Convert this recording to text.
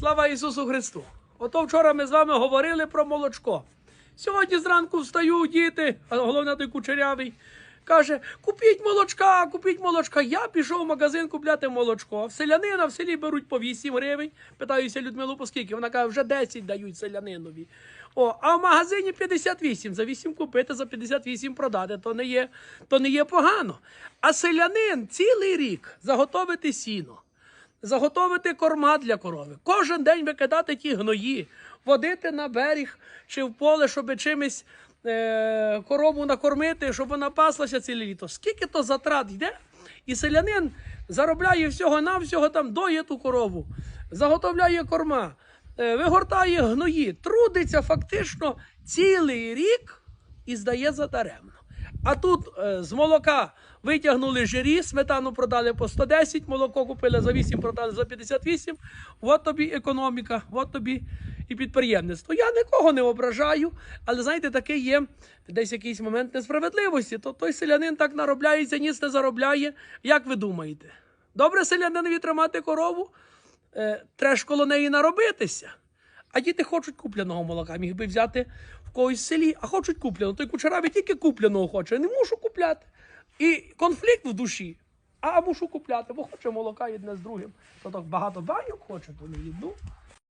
Слава Ісусу Христу! Ото вчора ми з вами говорили про молочко. Сьогодні зранку встають діти, а головне той кучерявий. Каже: купіть молочка, купіть молочка. Я пішов в магазин купляти молочко. Селянина в селі беруть по 8 гривень. Питаюся Людмилу, по? Вона каже, вже 10 дають селянинові. О, а в магазині 58. За 8 купити, за 58 продати. То не є, то не є погано. А селянин цілий рік заготовити сіно заготовити корма для корови, кожен день викидати ті гної, водити на берег чи в поле, щоб чимось е, корову накормити, щоб вона паслася ціле літо. Скільки то затрат йде? І селянин заробляє всього-навсього там доє ту корову, заготовляє корма, е, вигортає гної, трудиться фактично цілий рік і здає задаремно. А тут е, з молока витягнули жирі, сметану продали по 110, молоко купили за 8, продали за 58. От тобі економіка, от тобі і підприємництво. Я нікого не ображаю, але знаєте, таке є десь якийсь момент несправедливості. То той селянин так наробляється, ніц не заробляє. Як ви думаєте? Добре селянинові тримати корову? Е, треба коло неї наробитися. А діти хочуть купляного молока, міг би взяти в когось в селі, а хочуть купляного. Той кучеравий тільки купляного хоче. Не мушу купляти. І конфлікт в душі. А мушу купляти, бо хоче молока одне з другим. То так багато баньок хоче, то не їду.